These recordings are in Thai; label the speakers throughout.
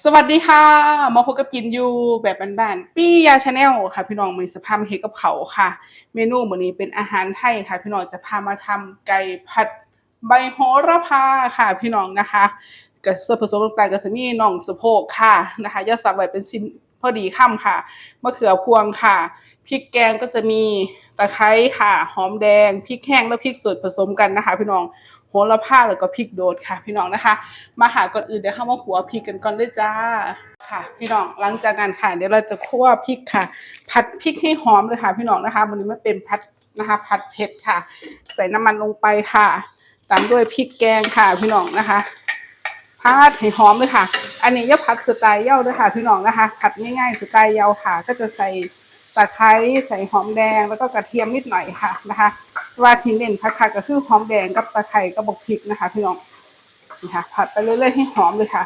Speaker 1: สวัสดีค่ะ มาพบกับกินยูแบบบ้านๆปี้ยาชาแนลค่ะ พี่น้องมือสภาพเฮกับเขาค่ะ เมนูมื้อนี้เป็นอาหารไทยค่ะ พี่น้องจะพามาทำไก่ผัดใบโหระพาค่ะ พี่น้องนะคะกับส่วนผสมต่างๆก็จะมีน่องสะโพกค่ะนะคะย่าสับไว้เป็นชิ้นพอดีค่ำค่ะมะเขือพวงค่ะพริกแกงก็จะมีตะไคร้ค่ะ หอมแดงพริกแห้งและพริกสดผสมกันนะคะ พี่น้อง โหระพาแล้วก็พริกโดดค่ะ พี่น้องนะคะ มาหาก่อนอื่นเดี๋ยวเข้ามาขัวพริกกันก่อนเลยจ้าค่ะ พี่น้องหลังจากนั้นค่ะเดี๋ยวเราจะคั่วพริกค่ะ ผัดพริกให้หอมเลยค่ะ พี่น้องนะคะวันนี้ไมันเป็นผัดนะคะ ผัดเผ็ดค่ะ ใส่น้ำมันลงไปค่ะ ตามด้วยพริกแกงค่ะ พี่น้องนะคะผัดให้หอมเลยค่ะ อันนี้จะผัดสไตล์เย่าด้วยค่ะ พี่น้องนะคะ ผัดง่ายๆสไตล์เย่าค่ะ ก็จะใส่ตะไคร้ใส่หอมแดงแล้วก็กระเทียมนิดหน่อยค่ะนะคะ ว่าที่เน้นผัดๆก็คือหอมแดงกับตะไคร้กับบกพริกนะคะพี่น้องนี่ค่ะผัดไปเรื่อยๆให้หอมเลยค่ะ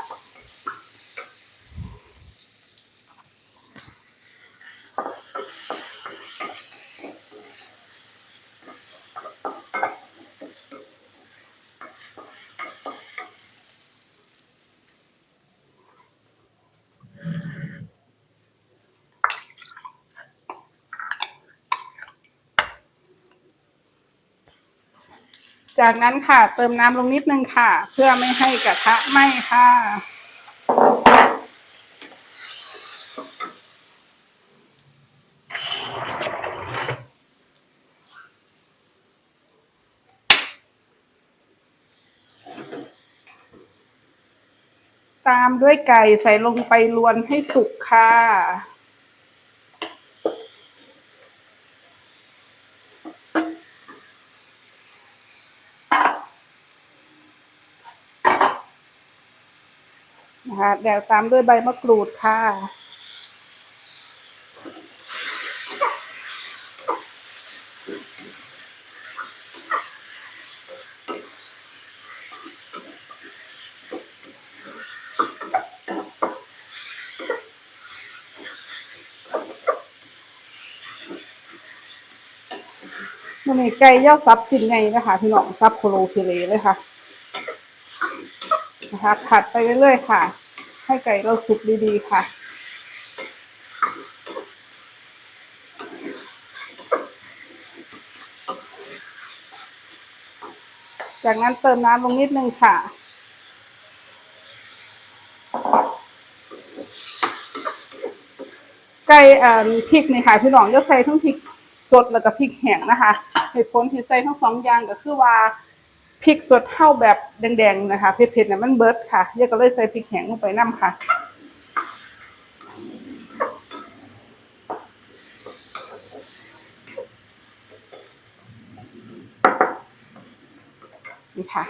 Speaker 1: จากนั้นค่ะเติมน้ำลงนิดนึงค่ะ เพื่อไม่ให้กระทะไหม้ค่ะ ตามด้วยไก่ใส่ลงไปลวนให้สุกค่ะ นะคะเดี๋ยวตามด้วยใบมะกรูดค่ะ มันนี่ไก่ย่าซับจินไงนะคะ พี่น้องซับโคโลเคเลเลยค่ะนะคะ ผัดไปเรื่อยๆค่ะ ให้ไก่เราสุกดีๆค่ะ จากนั้นเติมน้ำลงนิดนึงค่ะไก่เอ่อพริกนี่ค่ะพี่น้องจะใส่ทั้งพริกสดแล้วก็พริกแห้งนะคะเหตุผลที่ใส่ทั้งสองอย่างก็คือว่า พริกสดเท่าแบบแดงๆนะคะเผ็ดๆเนี่ยมันเบิร์ดค่ะเยอะก็เลยใส่พริกแห้งลงไปน้ำค่ะนี่ค่ะ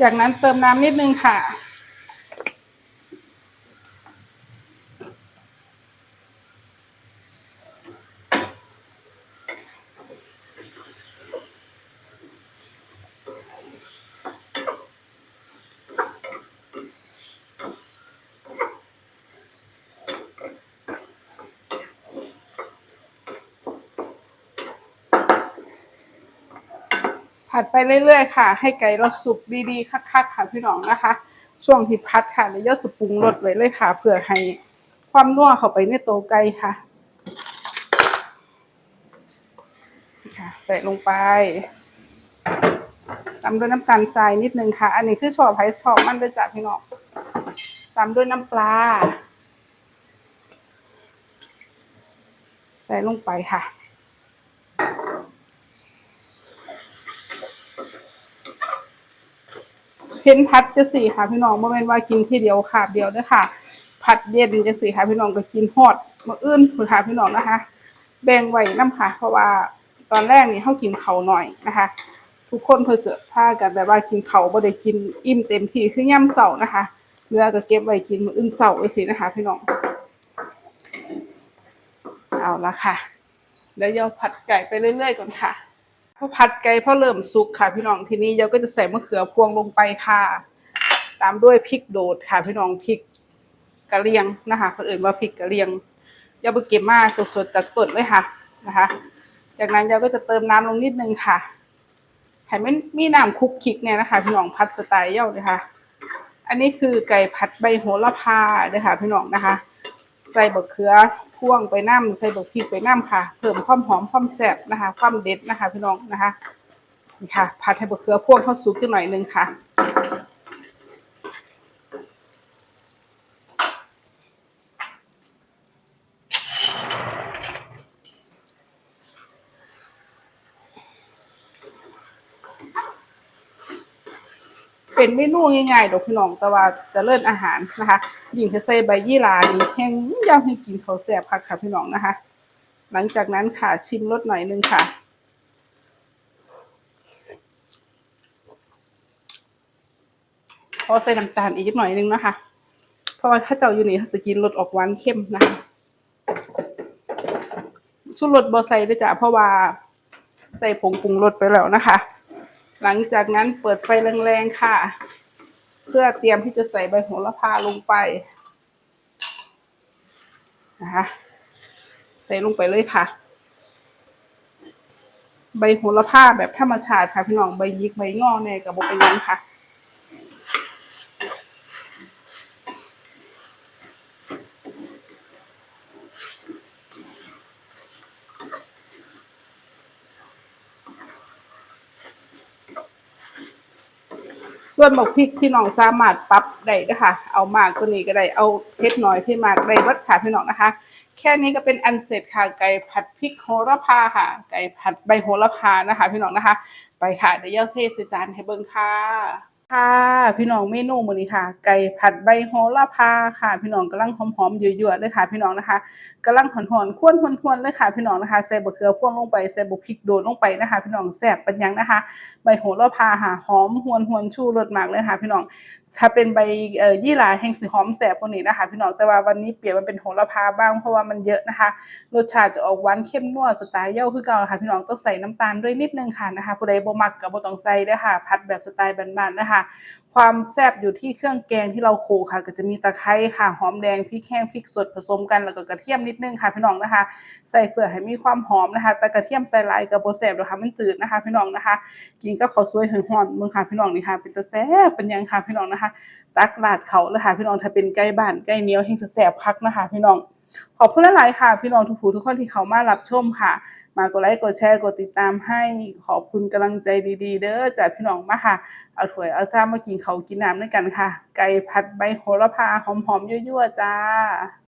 Speaker 1: จากนั้นเติมน้ำนิดนึงค่ะ ผัดไปเรื่อยๆค่ะ ให้ไก่เราสุกดีๆคักๆค่ะพี่น้องนะคะ ช่วงที่พัดค่ะเดี๋ยวจะสปรุงรสไว้เลยค่ะเพื่อให้ความนัวเข้าไปในตัวไก่ค่ะค่ะ ใส่ลงไปตามด้วยน้ำตาลทรายนิดนึงค่ะ อันนี้คือชอบไผ่ชอบมันด้วยจ้ะพี่น้องตามด้วยน้ำปลา ใส่ลงไปค่ะ เห็นพัดจะสี่ค่ะพี่น้องเมื่อเป็นว่ากินที่เดียวค่ะเดียวเด้วยค่ะ ผัดเย็นจะสี่ค่ะพี่น้องก็กินฮอดมื่ออื่นคุณค่ะพี่น้องนะคะ แบ่งไว้น้ำค่ะ เพราะว่าตอนแรกนี่เขากินเขาหน่อยนะคะ ทุกคนเพื่อเสือผ้ากันแบบว่ากินเขาบ่ได้กินอิ่มเต็มที่คือย่ำเสานะคะเนื้อก็เก็บไว้กินมื้ออื่นเสาไว้สินะคะ พี่น้องเอาละค่ะเดี๋ยวเราผัดไก่ไปเรื่อยๆก่อนค่ะ อผัดไก่พอเริ่มสุกค่ะ พี่น้องทีนี้เราก็จะใส่มะเขือพวงลงไปค่ะ ตามด้วยพริกโดดค่ะ พี่น้องพริกกะเรียงนะคะคนอื่นว่าพริกกะเรียงอย่าไปเก็บมาสดๆจากต้นเลยค่ะนะคะ จากนั้นเราก็จะเติมน้ำลงนิดนึงค่ะให้มันมีน้ำคลุกคลิกเนี่ยนะคะ พี่น้องพัดสไตล์เย่าเลยค่ะ อันนี้คือไก่ผัดใบโหระพาเลยค่ะ พี่น้องนะคะ ใส่บะเขือ พ่วงไปน้ำใส่บะพริกไปน้ำค่ะ เพิ่มความหอมความแซ่บนะคะ ความเด็ดนะคะ พี่น้องนะคะนี่ค่ะผัดให้บะเขือพ่วงเข้าสุกขึ้นหน่อยนึงค่ะ เป็นเมนูง่ายๆดอกพี่น้องแต่ว่าจะเลิศอาหารนะคะยิ่งจะใส่ใบยี่หร่านี่แห้งยาวให้กินเขาแซ่บค่ะค่ะพี่น้องนะคะ หลังจากนั้นค่ะชิมรสหน่อยนึงค่ะพอใส่น้ำตาลอีกหน่อยนึงนะคะ เพราะว่าถ้าเจ้าอยู่นี่เขาจะกินรสออกหวานเข้มนะคะชูรสบอใส่ด้จ้ะเพราะว่าใส่ผงปรุงรสไปแล้วนะคะ หลังจากนั้นเปิดไฟแรงๆค่ะ เพื่อเตรียมที่จะใส่ใบโหระพาลงไปนะคะใส่ลงไปเลยค่ะ ใบโหระพาแบบธรรมชาติค่ะพี่น้องใบยิกใบงอเนี่ยกับบเป็นยังค่ะ ส่วนหมกพริกพี่น้องสามารถปรับได้นะค่ะเอามากก็นี้ก็ได้เอาเผ็ดน้อยพี่มากได้วัดค่ะพี่น้องนะคะ แค่นี้ก็เป็นอันเสร็จค่ะไก่ผัดพริกโหระพาค่ะ ไก่ผัดใบโหระพานะคะ พี่น้องนะคะ ไปค่ะเดี๋ยวเย่าเทใส่จานให้เบิ่งค่ะ ค่ะพี่น้องเมนูมื้อนี้ค่ะ ไก่ผัดใบโหระพาค่ะ พี่น้องกำลังหอมๆยั่วๆเลยค่ะ พี่น้องนะคะกำลังหอนๆควนทวนๆเลยค่ะ พี่น้องนะคะใส่บะเขือพ่วงลงไปใส่บุกพริกโดดลงไปนะคะ พี่น้องแซ่บเป็นหยังนะคะ ใบโหระพาค่ะหอมหวนหวนชูรสมากเลยค่ะ พี่น้องถ้าเป็นใบเอ่อยี่หร่าแห้งสีหอมแสบกว่านี้นะคะ พี่น้องแต่ว่าวันนี้เปลี่ยนมาเป็นโหระพาบ้างเพราะว่ามันเยอะนะคะ รสชาติจะออกหวานเข้มนัวสไตล์เย่าคือเก่าค่ะ พี่น้องต้องใส่น้ำตาลด้วยนิดนึงค่ะนะคะผู้ใดบ่มักก็บ่ต้องใส่เด้อค่ะ ผัดแบบสไตล์บ้านๆนะคะความแซ่บอยู่ที่เครื่องแกงที่เราโขลกค่ะ ก็จะมีตะไคร้ค่ะหอมแดงพริกแห้งพริกสดผสมกันแล้วก็กระเทียมนิดนึงค่ะพี่น้องนะคะ ใส่เพื่อให้มีความหอมนะคะ แต่กระเทียมใส่ลายก็บ่แซ่บหรอกค่ะมันจืดนะคะพี่น้องนะคะ กินกับข้าวสวยหอมๆมึงค่ะพี่น้องนี่ค่ะเป็นตะแซ่บเป็นยังค่ะพี่น้องนะคะ ตักลาดเขาเลยค่ะพี่น้องถ้าเป็นใกล้บ้านใกล้เนียวแห่งแซ่บคักนะคะ พี่น้อง ขอบคุณหลายๆค่ะ พี่น้องทุกผู้ทุกคนที่เขามารับชมค่ะ มากดไลค์กดแชร์กดติดตามให้ขอบคุณกำลังใจดีๆ เด้อจากพี่น้องมาค่ะเอาถวยเอาซ้ามากินเขากินน้ำด้วยกันค่ะ ไก่ผัดใบโหระพาหอมๆยั่วๆจ้า